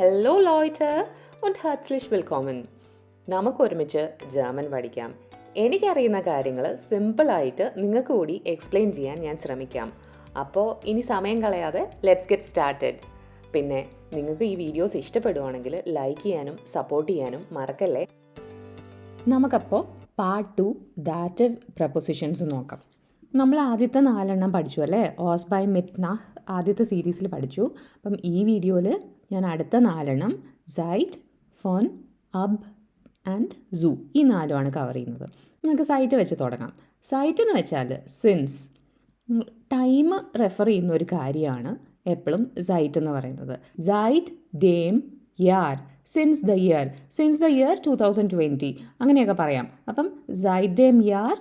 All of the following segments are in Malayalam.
ഹലോ ലോയ്റ്റ് und herzlich willkommen. നമുക്ക് ഒരുമിച്ച് ജർമ്മൻ പഠിക്കാം. എനിക്കറിയുന്ന കാര്യങ്ങൾ സിമ്പിളായിട്ട് നിങ്ങൾക്ക് കൂടി എക്സ്പ്ലെയിൻ ചെയ്യാൻ ഞാൻ ശ്രമിക്കാം. അപ്പോൾ ഇനി സമയം കളയാതെ ലെറ്റ്സ് ഗെറ്റ് സ്റ്റാർട്ടഡ് പിന്നെ നിങ്ങൾക്ക് ഈ വീഡിയോസ് ഇഷ്ടപ്പെടുവാണെങ്കിൽ ലൈക്ക് ചെയ്യാനും സപ്പോർട്ട് ചെയ്യാനും മറക്കല്ലേ? നമുക്കപ്പോൾ പാർട്ട് ടു ഡാറ്റീവ് പ്രപ്പോസിഷൻസ് നോക്കാം. നമ്മൾ ആദ്യത്തെ നാലെണ്ണം പഠിച്ചു അല്ലേ? ഓസ് ബൈ മിറ്റ്ന ആദ്യത്തെ സീരീസിൽ പഠിച്ചു. അപ്പം ഈ വീഡിയോയിൽ ഞാൻ അടുത്ത നാലെണ്ണം സൈറ്റ് ഫോൺ അബ് ആൻഡ് സൂ ഈ നാലുമാണ് കവർ ചെയ്യുന്നത്. നമുക്ക് സൈറ്റ് വെച്ച് തുടങ്ങാം. സൈറ്റ് എന്ന് വെച്ചാൽ സിൻസ് ടൈം റെഫർ ചെയ്യുന്ന ഒരു കാര്യമാണ് എപ്പോഴും സൈറ്റ് എന്ന് പറയുന്നത്. സൈറ്റ് ഡേം യാർ. Since the year since the year two thousand twenty അങ്ങനെയൊക്കെ പറയാം. അപ്പം സൈറ്റ് ഡേം യാർ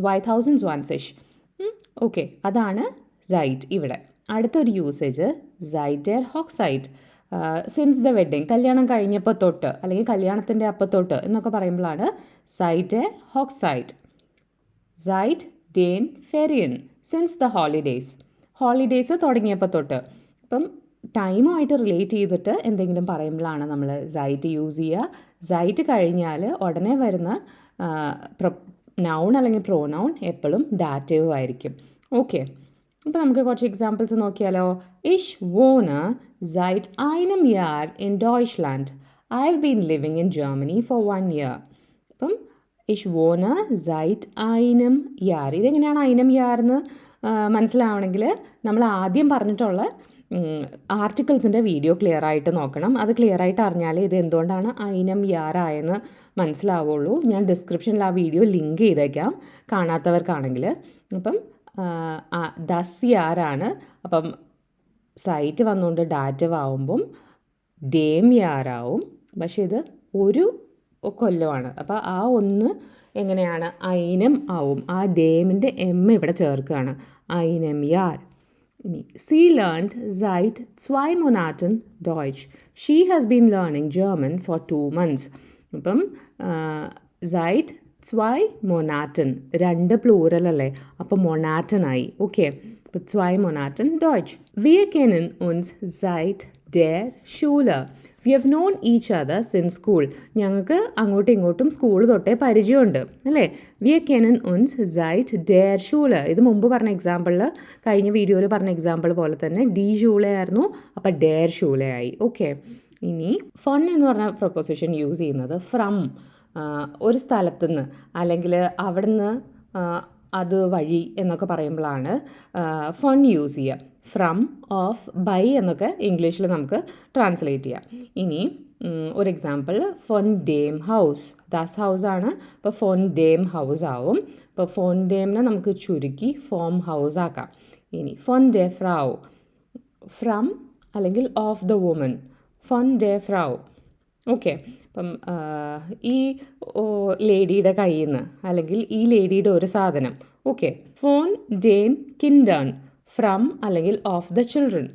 വൈ തൗസൻഡ് വൺ സിഷ് ഓക്കെ അതാണ് സൈറ്റ് ഇവിടെ. അടുത്തൊരു യൂസേജ് സൈറ്റ് എയർ സൈറ്റ് സിൻസ് ദ വെഡ്ഡിങ് കല്യാണം കഴിഞ്ഞപ്പോൾ തൊട്ട് അല്ലെങ്കിൽ കല്യാണത്തിന്റെ അപ്പം തൊട്ട് എന്നൊക്കെ പറയുമ്പോഴാണ് സൈറ്റ് ഹോക്ക് സൈറ്റ് ഡേൻ ഫെറിയൻ സിൻസ് ദ ഹോളിഡേയ്സ് ഹോളിഡേയ്സ് തുടങ്ങിയപ്പോൾ തൊട്ട്. അപ്പം ടൈമുമായിട്ട് റിലേറ്റ് ചെയ്തിട്ട് എന്തെങ്കിലും പറയുമ്പോഴാണ് നമ്മൾ സൈറ്റ് യൂസ് ചെയ്യുക. സൈറ്റ് കഴിഞ്ഞാൽ ഉടനെ വരുന്ന നൗൺ അല്ലെങ്കിൽ പ്രോനൗൺ എപ്പോഴും ഡാറ്റീവ് ആയിരിക്കും. ഓക്കെ അപ്പോൾ നമുക്ക് കുറച്ച് എക്സാമ്പിൾസ് നോക്കിയാലോ. ഇഷ് വോണ് സൈറ്റ് ഐനം യാർ ഇൻ Deutschland I have been living in Germany for one year അപ്പം ഇഷ് വോണ് സൈറ്റ് ഐനം യാർ ഇതെങ്ങനെയാണ് ഐനം യാർ എന്ന് മനസ്സിലാവണമെങ്കിൽ നമ്മൾ ആദ്യം പറഞ്ഞിട്ടുള്ള ആർട്ടിക്കിൾസിന്റെ വീഡിയോ ക്ലിയർ ആയിട്ട് നോക്കണം. അത് ക്ലിയർ ആയിട്ട് അറിഞ്ഞാലേ ഇത് എന്തുകൊണ്ടാണ് ഐനം യാറായെന്ന് മനസ്സിലാവുള്ളൂ. ഞാൻ ഡിസ്ക്രിപ്ഷനിൽ ആ വീഡിയോ ലിങ്ക് ചെയ്തേക്കാം. കാണാത്തവർക്കാണെങ്കിൽ. അപ്പം ദസ് യാറാണ് അപ്പം സൈറ്റ് വന്നുകൊണ്ട് ഡാറ്റവ് ആവുമ്പം ഡേം യാറാവും പക്ഷേ ഇത് ഒരു കൊല്ലമാണ്. അപ്പോൾ ആ ഒന്ന് എങ്ങനെയാണ്? ഐനം ആവും. ആ ഡേമിന്റെ എം ഇവിടെ ചേർക്കുകയാണ്. ഐനം യാർ ഇനി സി ലേൺഡ് സൈറ്റ് സ്വൈ മൊനാറ്റൻ ഡോയ്ച്ച് she has been learning German for two months അപ്പം സൈറ്റ് zwei മൊനാറ്റൻ രണ്ട് പ്ലൂറൽ അല്ലേ? അപ്പോൾ മൊനാറ്റനായി ഓക്കെ അപ്പോൾ zwei Monaten Deutsch. Wir kennen uns seit der Schule. We have known each other since school ഞങ്ങൾക്ക് അങ്ങോട്ടും ഇങ്ങോട്ടും സ്കൂൾ തൊട്ടേ പരിചയമുണ്ട്. അല്ലേ? വി എ കെനൻ ഉൻസ് സൈറ്റ് ഡെയർ ഷൂല ഇത് മുമ്പ് പറഞ്ഞ എക്സാമ്പിളിൽ കഴിഞ്ഞ വീഡിയോയിൽ പറഞ്ഞ എക്സാമ്പിൾ പോലെ തന്നെ ഡി ഷൂളെ ആയിരുന്നു. അപ്പോൾ ഡെയർ ഷൂളെ ആയി. ഓക്കെ ഇനി ഫൺ എന്ന് പറഞ്ഞ പ്രൊപ്പോസിഷൻ യൂസ് ചെയ്യുന്നത് ഫ്രം ഒരു സ്ഥലത്തുനിന്ന് അല്ലെങ്കിൽ അവിടുന്ന് അത് വഴി എന്നൊക്കെ പറയുമ്പോഴാണ് ഫൺ യൂസ് ചെയ്യുക. ഫ്രം ഓഫ് ബൈ എന്നൊക്കെ ഇംഗ്ലീഷിൽ നമുക്ക് ട്രാൻസ്ലേറ്റ് ചെയ്യാം. ഇനി ഒരു എക്സാമ്പിൾ ഫോൺ ഡേം ഹൗസ് ദാസ് ഹൗസ് ആണ്. ഇപ്പോൾ ഫോൺ ഡേം ഹൗസ് ആവും. ഇപ്പോൾ ഫോൺ ഡേമിനെ നമുക്ക് ചുരുക്കി ഫോം ഹൗസ് ആക്കാം. ഇനി ഫോൺ ഡേ ഫ്രാവ് ഫ്രം അല്ലെങ്കിൽ ഓഫ് ദ വുമൻ ഫോൺ ഡേ ഫ്രാവ് ഓക്കെ. അപ്പം ഈ ലേഡിയുടെ കയ്യിൽ നിന്ന് അല്ലെങ്കിൽ ഈ ലേഡിയുടെ ഒരു സാധനം. ഓക്കെ. ഫോൺ ഡേൻ കിൻഡേൺ ഫ്രം അല്ലെങ്കിൽ ഓഫ് ദ ചിൽഡ്രൻ.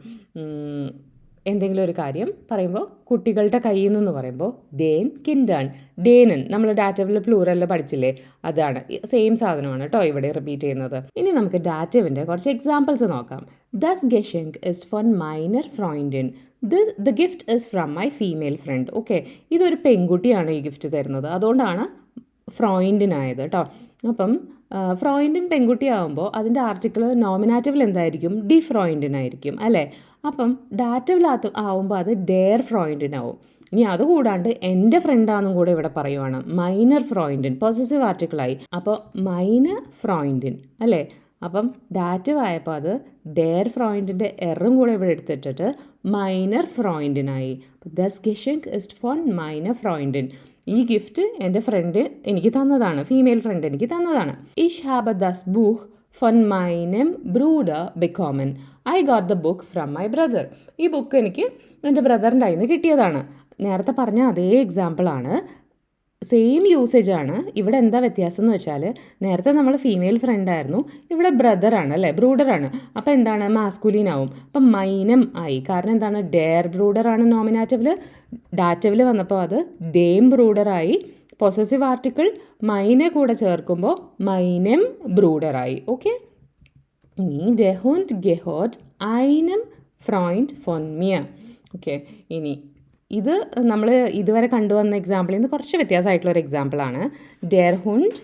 എന്തെങ്കിലും ഒരു കാര്യം പറയുമ്പോൾ കുട്ടികളുടെ കയ്യിൽ നിന്ന് പറയുമ്പോൾ ഡേൻ കിൻഡേൺ ഡേനൻ നമ്മൾ ഡാറ്റവിൽ പ്ലൂറലിൽ പഠിച്ചില്ലേ? അതാണ്. സെയിം സാധനമാണ് കേട്ടോ ഇവിടെ റിപ്പീറ്റ് ചെയ്യുന്നത്. ഇനി നമുക്ക് ഡാറ്റവിന്റെ കുറച്ച് എക്സാമ്പിൾസ് നോക്കാം. ദസ് ഗെഷങ്ക് ഇസ് ഫോൺ മൈനർ ഫ്രോയിൻഡിൻ this the gift is from my female friend okay ഇതൊരു പെൺകുട്ടിയാണ് ഈ ഗിഫ്റ്റ് തരുന്നത്. അതുകൊണ്ടാണ് ഫ്രോയിന്റിനായത് കേട്ടോ അപ്പം ഫ്രോയിന്റിൻ പെൺകുട്ടിയാവുമ്പോൾ അതിന്റെ ആർട്ടിക്കിൾ നോമിനാറ്റീവിൽ എന്തായിരിക്കും? ഡി ഫ്രോയിന്റിനായിരിക്കും അല്ലേ? അപ്പം ഡാറ്റവിലാത്ത ആവുമ്പോൾ അത് ഡെയർ ഫ്രോയിന്റിനാവും ഇനി അതുകൂടാണ്ട് എന്റെ ഫ്രണ്ടാന്നും കൂടെ ഇവിടെ പറയുവാണ്. മൈനർ ഫ്രോയിന്റിൻ പോസിറ്റീവ് ആർട്ടിക്കിളായി അപ്പോൾ മൈനർ ഫ്രോയിന്റിൻ അല്ലേ? അപ്പം ഡാറ്റീവ് ആയപ്പോൾ അത് ഡെയർ ഫ്രോയിന്റിന്റെ എറും കൂടെ ഇവിടെ എടുത്തിട്ടിട്ട് മൈനർ ഫ്രോയിന്റിനായി ദസ് ഗെഷിങ് ഇസ്റ്റ് ഫോർ മൈനർ ഫ്രോയിന്റിൻ ഈ ഗിഫ്റ്റ് എന്റെ ഫ്രണ്ട് എനിക്ക് തന്നതാണ്. ഫീമെയിൽ ഫ്രണ്ട് എനിക്ക് തന്നതാണ്. ഇഷ് ഹാബ ദസ് ബുഹ് ഫോൺ മൈനം ബ്രൂഡർ ബിക്കോമൻ I got the book from my brother ഈ ബുക്ക് എനിക്ക് എന്റെ ബ്രദറിന്റെ കയ്യിൽ നിന്ന് കിട്ടിയതാണ്. നേരത്തെ പറഞ്ഞ അതേ എക്സാമ്പിളാണ് സെയിം യൂസേജ് ആണ്. ഇവിടെ എന്താ വ്യത്യാസം എന്ന് വെച്ചാൽ നേരത്തെ നമ്മൾ ഫീമെയിൽ ഫ്രണ്ട് ആയിരുന്നു. ഇവിടെ ബ്രദറാണ് അല്ലേ? ബ്രൂഡറാണ് അപ്പോൾ എന്താണ്? മാസ്കുലീൻ ആവും. അപ്പം മൈനം ആയി. കാരണം എന്താണ്? ഡെയർ ബ്രൂഡറാണ് നോമിനാറ്റീവിൽ ഡാറ്റീവിൽ വന്നപ്പോൾ അത് ഡേം ബ്രൂഡറായി പൊസസീവ് ആർട്ടിക്കിൾ മൈനെ കൂടെ ചേർക്കുമ്പോൾ മൈനം ബ്രൂഡറായി ഓക്കെ ഇനി ഡെഹോന്റ് ഗെഹോട്ട് ഐനം ഫ്രോയിന്റ് ഫോൺമിയ ഓക്കെ ഇനി ഇത് നമ്മൾ ഇതുവരെ കണ്ടുവന്ന എക്സാമ്പിളിൽ നിന്ന് കുറച്ച് വ്യത്യാസമായിട്ടുള്ള ഒരു എക്സാമ്പിളാണ് ഡെയർ ഹുണ്ട്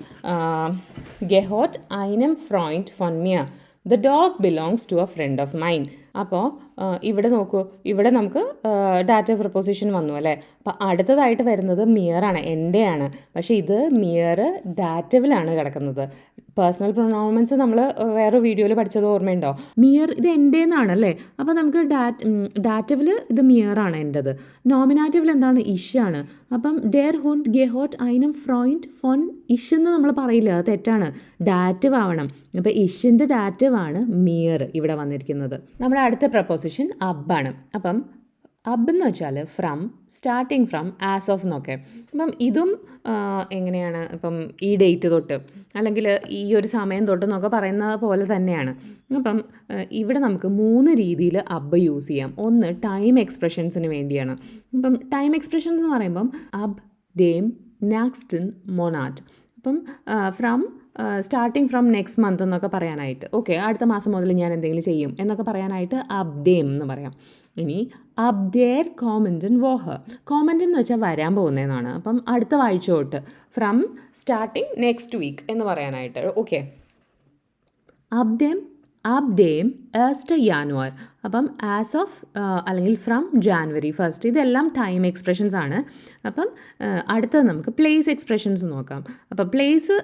ഗെഹോട്ട് ഐനം ഫ്രോയിന്റ് ഫൊൻമിയ the dog belongs to a friend of mine അപ്പോൾ ഇവിടെ നോക്കൂ ഇവിടെ നമുക്ക് ഡാറ്റ പ്രപ്പോസിഷൻ വന്നു അല്ലേ? അപ്പോൾ അടുത്തതായിട്ട് വരുന്നത് മിയറാണ് എന്റെയാണ് പക്ഷേ ഇത് മിയർ ഡാറ്റവിലാണ് കിടക്കുന്നത്. പേഴ്സണൽ പ്രൊണോമൻസ് നമ്മൾ വേറെ വീഡിയോയിൽ പഠിച്ചത് ഓർമ്മയുണ്ടോ? മിയർ ഇത് എന്റെ എന്നാണല്ലേ അപ്പോൾ നമുക്ക് ഡാറ്റ് ഡാറ്റവിൽ ഇത് മിയർ ആണ് എന്റെത് നോമിനാറ്റീവിൽ എന്താണ് ഇഷാണ് അപ്പം ഡെയർ ഹുണ്ട് ഗെഹോട്ട് ഐനം ഫ്രോയിന്റ് ഫോൺ ഇഷ് എന്ന് നമ്മൾ പറയില്ല? അത് തെറ്റാണ്. ഡാറ്റീവ് ആവണം. അപ്പോൾ ഇഷിന്റെ ഡാറ്റീവ് ആണ് മിയർ ഇവിടെ വന്നിരിക്കുന്നത്. നമ്മുടെ അടുത്ത പ്രപ്പോസിഷൻ അബ് ആണ്. അപ്പം അബ് എന്ന് വെച്ചാൽ from starting from as of എന്നൊക്കെ. അപ്പം ഇതും എങ്ങനെയാണ് ഇപ്പം ഈ ഡേറ്റ് തൊട്ട് അല്ലെങ്കിൽ ഈ ഒരു സമയം തൊട്ട് എന്നൊക്കെ പറയുന്ന പോലെ തന്നെയാണ്. അപ്പം ഇവിടെ നമുക്ക് മൂന്ന് രീതിയിൽ അബ് യൂസ് ചെയ്യാം. ഒന്ന് ടൈം എക്സ്പ്രഷൻസിന് വേണ്ടിയാണ്. അപ്പം ടൈം എക്സ്പ്രഷൻസ് എന്ന് പറയുമ്പം അബ് ഡേം നാക്സ്റ്റിൻ മൊനാറ്റ് അപ്പം from starting from next month എന്നൊക്കെ പറയാനായിട്ട്. ഓക്കെ അടുത്ത മാസം മുതൽ ഞാൻ എന്തെങ്കിലും ചെയ്യും എന്നൊക്കെ പറയാനായിട്ട് അപ്ഡേം എന്ന് പറയാം. ഇനി അപ്ഡേർ കോമന്റൻ വോഹ് കോമന്റൻ എന്ന് വെച്ചാൽ വരാൻ പോകുന്നതെന്നാണ് അപ്പം അടുത്ത ആഴ്ച തൊട്ട് ഫ്രം സ്റ്റാർട്ടിങ് നെക്സ്റ്റ് വീക്ക് എന്ന് പറയാനായിട്ട്. ഓക്കെ അബ്ഡേം അബ്ഡേം ഏസ്റ്റ് യാനുവർ അപ്പം ആസ് ഓഫ് അല്ലെങ്കിൽ ഫ്രം ജാനുവരി ഫസ്റ്റ് ഇതെല്ലാം ടൈം എക്സ്പ്രഷൻസ് ആണ്. അപ്പം അടുത്തത് നമുക്ക് പ്ലേസ് എക്സ്പ്രഷൻസ് നോക്കാം. അപ്പം പ്ലേസ്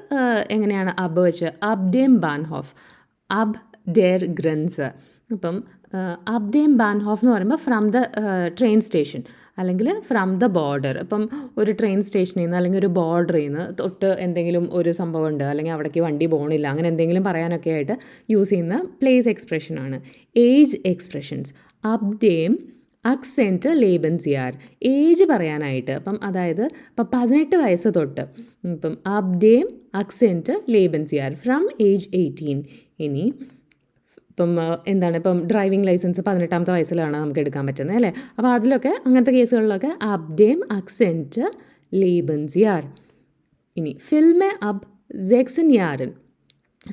എങ്ങനെയാണ് അബ് വെച്ച്? അബ്ഡേം ബാൻഹോഫ് അബ് ഡെയർ ഗ്രൻസ് അപ്പം അബ്ഡേം ബാൻഹോഫ് എന്ന് പറയുമ്പോൾ ഫ്രം ദ ട്രെയിൻ സ്റ്റേഷൻ അല്ലെങ്കിൽ ഫ്രം ദ ബോർഡർ ഇപ്പം ഒരു ട്രെയിൻ സ്റ്റേഷനിൽ നിന്ന് അല്ലെങ്കിൽ ഒരു ബോർഡറിൽ നിന്ന് തൊട്ട് എന്തെങ്കിലും ഒരു സംഭവം ഉണ്ട് അല്ലെങ്കിൽ അവിടേക്ക് വണ്ടി പോകണില്ല അങ്ങനെ എന്തെങ്കിലും പറയാനൊക്കെ ആയിട്ട് യൂസ് ചെയ്യുന്ന പ്ലേസ് എക്സ്പ്രഷനാണ് ഏജ് എക്സ്പ്രഷൻസ് അപ്ഡേം അക്സെന്റ് ലേബൻസിയാർ ഏജ് പറയാനായിട്ട് അപ്പം അതായത് ഇപ്പം പതിനെട്ട് വയസ്സ് തൊട്ട് ഇപ്പം അപ്ഡേം അക്സെന്റ് ലേബൻസിയാർ ഫ്രം ഏജ് എയ്റ്റീൻ ഇനി ഇപ്പം എന്താണ് ഇപ്പം ഡ്രൈവിംഗ് ലൈസൻസ് പതിനെട്ടാമത്തെ വയസ്സിലാണ് നമുക്ക് എടുക്കാൻ പറ്റുന്നത് അല്ലേ? അപ്പോൾ അതിലൊക്കെ അങ്ങനത്തെ കേസുകളിലൊക്കെ അബ്ഡേം അക്സെന്റ് ലേബൻസിയാർ. ഇനി ഫിൽമെ അബ് ജെക്സൻ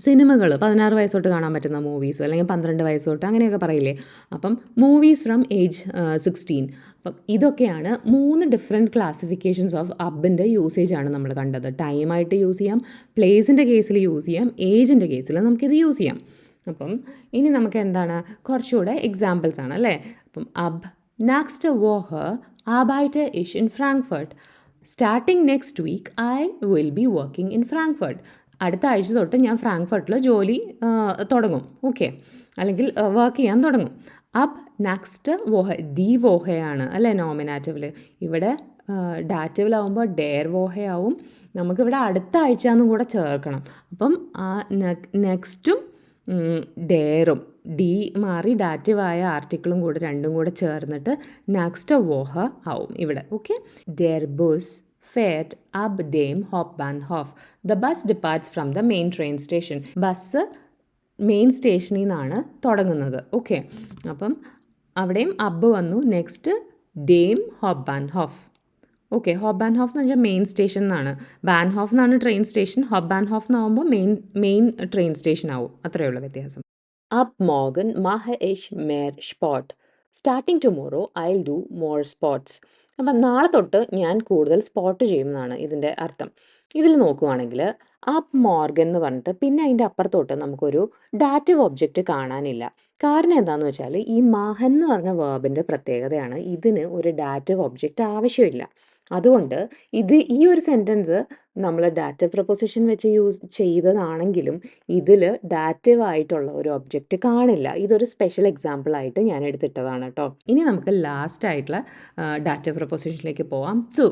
സിനിമകൾ പതിനാറ് വയസ്സ് തൊട്ട് കാണാൻ പറ്റുന്ന മൂവീസ് അല്ലെങ്കിൽ പന്ത്രണ്ട് വയസ്സ് തൊട്ട് അങ്ങനെയൊക്കെ പറയില്ലേ? അപ്പം മൂവീസ് ഫ്രം ഏജ് സിക്സ്റ്റീൻ അപ്പം ഇതൊക്കെയാണ് മൂന്ന് ഡിഫറെന്റ് ക്ലാസിഫിക്കേഷൻസ് ഓഫ് അബിന്റെ യൂസേജ് ആണ് നമ്മൾ കണ്ടത്. ടൈമായിട്ട് യൂസ് ചെയ്യാം പ്ലേസിന്റെ കേസിൽ യൂസ് ചെയ്യാം ഏജിന്റെ കേസിൽ നമുക്കിത് യൂസ് ചെയ്യാം. അപ്പം ഇനി നമുക്ക് എന്താണ് കുറച്ചുകൂടെ എക്സാമ്പിൾസ് ആണ് അല്ലേ? അപ്പം അബ് നെക്സ്റ്റ് വോഹ് ആബായിട്ട് ഇഷ് in Frankfurt. Starting next week I will be working in Frankfurt അടുത്ത ആഴ്ച തൊട്ട് ഞാൻ ഫ്രാങ്ക്ഫർട്ടിൽ ജോലി തുടങ്ങും. ഓക്കെ അല്ലെങ്കിൽ വർക്ക് ചെയ്യാൻ തുടങ്ങും. അബ് നെക്സ്റ്റ് വോഹ ഡി വോഹയാണ് അല്ലേ നോമിനാറ്റീവിൽ ഇവിടെ ഡാറ്റീവിലാവുമ്പോൾ ഡെയർ വോഹയാവും നമുക്കിവിടെ അടുത്ത ആഴ്ച എന്നും കൂടെ ചേർക്കണം. അപ്പം ആ നെക്സ്റ്റും ഡെയറും ഡി മാറി ഡാറ്റീവായ ആർട്ടിക്കിളും കൂടെ രണ്ടും കൂടെ ചേർന്നിട്ട് നെക്സ്റ്റ് വോഹ ആവും ഇവിടെ ഓക്കെ ഡെയർ ബുസ് ഫെയറ്റ് അബ് ഡേം ഹോപ്പ് ബാൻ Hoff the bus departs from the main train station bus main സ്റ്റേഷനിൽ നിന്നാണ് തുടങ്ങുന്നത് ഓക്കെ അപ്പം അവിടെയും അബ് വന്നു. നെക്സ്റ്റ് ഡേം ഹോപ്പ് ബാൻ ഹോഫ് ഓക്കെ ഹോബ് ആൻഡ് ഹോഫ് എന്ന് വെച്ചാൽ മെയിൻ സ്റ്റേഷൻ എന്നാണ്. ബാൻ ഹോഫ് എന്നാണ് ട്രെയിൻ സ്റ്റേഷൻ ഹോബ് ആൻഡ് ഹോഫ് എന്നാകുമ്പോൾ മെയിൻ മെയിൻ ട്രെയിൻ സ്റ്റേഷൻ ആവും. അത്രയേ ഉള്ളൂ വ്യത്യാസം. അപ് മോഗൻ മാഹ ഏഷ് മേർ spot. Starting tomorrow I do more sports അപ്പം നാളെ തൊട്ട് ഞാൻ കൂടുതൽ സ്പോട്ട് ചെയ്യുമെന്നാണ് ഇതിന്റെ അർത്ഥം. ഇതിൽ നോക്കുവാണെങ്കിൽ അപ് മോർഗൻ എന്ന് പറഞ്ഞിട്ട് പിന്നെ അതിന്റെ അപ്പുറത്തോട്ട് നമുക്കൊരു ഡാറ്റീവ് ഒബ്ജക്റ്റ് കാണാനില്ല. കാരണം എന്താണെന്ന് വെച്ചാൽ ഈ മാഹൻ എന്ന് പറഞ്ഞ വേർബിന്റെ പ്രത്യേകതയാണ് ഇതിന് ഒരു ഡാറ്റീവ് ഒബ്ജക്റ്റ് ആവശ്യമില്ല. അതുകൊണ്ട് ഇത് ഈ ഒരു സെന്റൻസ് നമ്മൾ ഡാറ്റ പ്രപ്പോസിഷൻ വെച്ച് യൂസ് ചെയ്തതാണെങ്കിലും ഇതിൽ ഡാറ്റീവ് ആയിട്ടുള്ള ഒരു ഒബ്ജക്റ്റ് കാണില്ല. ഇതൊരു സ്പെഷ്യൽ എക്സാമ്പിൾ ആയിട്ട് ഞാൻ എടുത്തിട്ടതാണ് കേട്ടോ ഇനി നമുക്ക് ലാസ്റ്റ് ആയിട്ടുള്ള ഡാറ്റ പ്രപ്പോസിഷനിലേക്ക് പോവാം. സു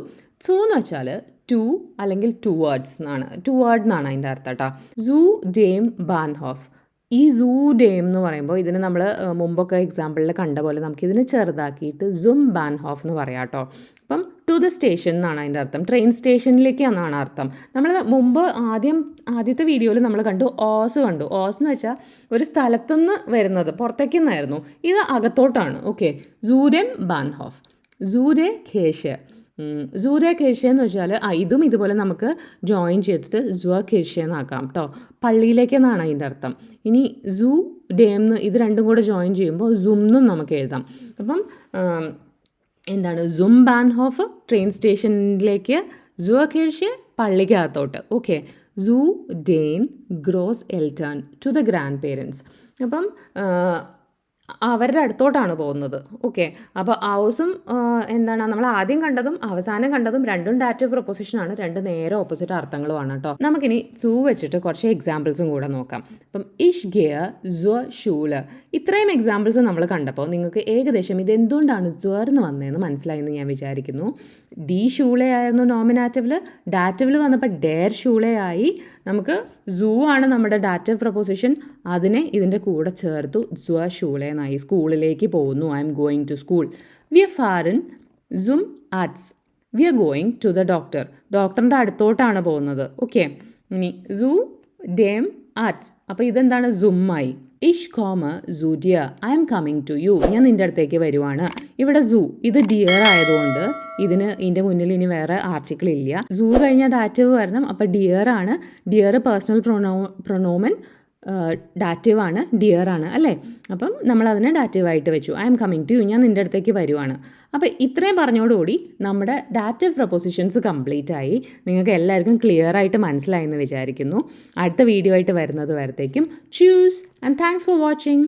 സു എന്ന് വെച്ചാൽ ടു അല്ലെങ്കിൽ ടു വേർഡ്സ് എന്നാണ് ടു വേർഡ് എന്നാണ് അതിന്റെ അർത്ഥം കേട്ടോ സൂ ഡേം ബാൻഹോഫ് ഈ സൂ ഡേം എന്ന് പറയുമ്പോൾ ഇതിന് നമ്മൾ മുമ്പൊക്കെ എക്സാമ്പിളിൽ കണ്ട പോലെ നമുക്കിതിനെ ചെറുതാക്കിയിട്ട് സും ബാൻ ഹോഫ് എന്ന് പറയാം കേട്ടോ അപ്പം ടു ദ സ്റ്റേഷൻ എന്നാണ് അതിന്റെ അർത്ഥം. ട്രെയിൻ സ്റ്റേഷനിലേക്ക് എന്നാണ് അർത്ഥം. നമ്മൾ മുമ്പ് ആദ്യം ആദ്യത്തെ വീഡിയോയിൽ നമ്മൾ കണ്ടു ഓസ് കണ്ടു. ഓസ് എന്ന് വെച്ചാൽ ഒരു സ്ഥലത്തുനിന്ന് വരുന്നത് പുറത്തേക്ക് നിന്നായിരുന്നു ഇത് അകത്തോട്ടാണ്. ഓക്കെ സൂര്യൻ ബാൻഹോഫ് സൂര്യ ഖേഷ് സൂര്യ ഖേഷ എന്ന് വെച്ചാൽ ആ ഇതും ഇതുപോലെ നമുക്ക് ജോയിൻ ചെയ്തിട്ട് ജുവ ഖേഷ എന്നാക്കാം കേട്ടോ പള്ളിയിലേക്കെന്നാണ് അതിന്റെ അർത്ഥം. ഇനി സൂ ഡേം എന്ന് ഇത് രണ്ടും കൂടെ ജോയിൻ ചെയ്യുമ്പോൾ സുംന്നും നമുക്ക് എഴുതാം. അപ്പം എന്താണ്? സും ബാൻഹോഫ് ട്രെയിൻ സ്റ്റേഷനിലേക്ക് സുവഖേഴ്ഷ്യ പള്ളിക്കകത്തോട്ട്. ഓക്കെ സൂ ഡെയിൻ ഗ്രോസ് എൽറ്റേൺ ടു ദ ഗ്രാൻഡ് പേരൻസ്. അപ്പം അവരുടെ അടുത്തോട്ടാണ് പോകുന്നത്. ഓക്കെ അപ്പോൾ ഹൗസും എന്താണ് നമ്മൾ ആദ്യം കണ്ടതും അവസാനം കണ്ടതും രണ്ടും ഡാറ്റ പ്രൊപ്പോസിഷനാണ് രണ്ട് നേരെ ഓപ്പോസിറ്റ് അർത്ഥങ്ങളുമാണ് കേട്ടോ നമുക്കിനി സൂ വെച്ചിട്ട് കുറച്ച് എക്സാമ്പിൾസും കൂടെ നോക്കാം. അപ്പം ഇഷ് ഗിയർ ജ്വ ഷൂൽ ഇത്രയും എക്സാമ്പിൾസ് നമ്മൾ കണ്ടപ്പോൾ നിങ്ങൾക്ക് ഏകദേശം ഇത് എന്തുകൊണ്ടാണ് ജ്വർ വന്നതെന്ന് മനസ്സിലായെന്ന് ഞാൻ വിചാരിക്കുന്നു. ദി ഷൂളെ ആയിരുന്നു നോമിനാറ്റീവിൽ ഡാറ്റീവിൽ വന്നപ്പോൾ ഡെയർ ഷൂളെ ആയി നമുക്ക് സൂ ആണ് നമ്മുടെ ഡാറ്റീവ് പ്രപ്പോസിഷൻ അതിനെ ഇതിന്റെ കൂടെ ചേർത്തു. സ്വ ഷൂളെ നായി സ്കൂളിലേക്ക് പോകുന്നു. I M going to school വി എ ഫാരൻ സും ആറ്റ്സ് we are going to the doctor ഡോക്ടറിന്റെ അടുത്തോട്ടാണ് പോകുന്നത്. ഓക്കെ ഇനി സൂ ഡേം ആറ്റ്സ് അപ്പോൾ ഇതെന്താണ്? സുമ്മായി ഇഷ് കോമ സൂഡിയ I M coming to you ഞാൻ നിന്റെ അടുത്തേക്ക് വരുവാണ്. ഇവിടെ സൂ ഇത് ഡിയർ ആയതുകൊണ്ട് ഇതിന് ഇതിന്റെ മുന്നിൽ ഇനി വേറെ ആർട്ടിക്കിൾ ഇല്ല. സൂ കഴിഞ്ഞാൽ ഡാറ്റീവ് വരണം. അപ്പോൾ ഡിയർ ആണ്. ഡിയർ പേഴ്സണൽ പ്രൊണോ പ്രൊണോമൻ ഡാറ്റീവ് ആണ്. ഡിയർ ആണ് അല്ലേ? അപ്പം നമ്മൾ അതിനെ ഡാറ്റീവ് ആയിട്ട് വെച്ചു. I M coming to you ഞാൻ നിന്റെ അടുത്തേക്ക് വരുവാണ്. അപ്പോൾ ഇത്രയും പറഞ്ഞോടുകൂടി നമ്മുടെ ഡാറ്റീവ് പ്രൊപ്പോസിഷൻസ് കംപ്ലീറ്റ് ആയി. നിങ്ങൾക്ക് എല്ലാവർക്കും ക്ലിയർ ആയിട്ട് മനസ്സിലായെന്ന് വിചാരിക്കുന്നു. അടുത്ത വീഡിയോ ആയിട്ട് വരുന്നത് വരത്തേക്കും. ചൂസ് ആൻഡ് താങ്ക്സ് ഫോർ വാച്ചിങ്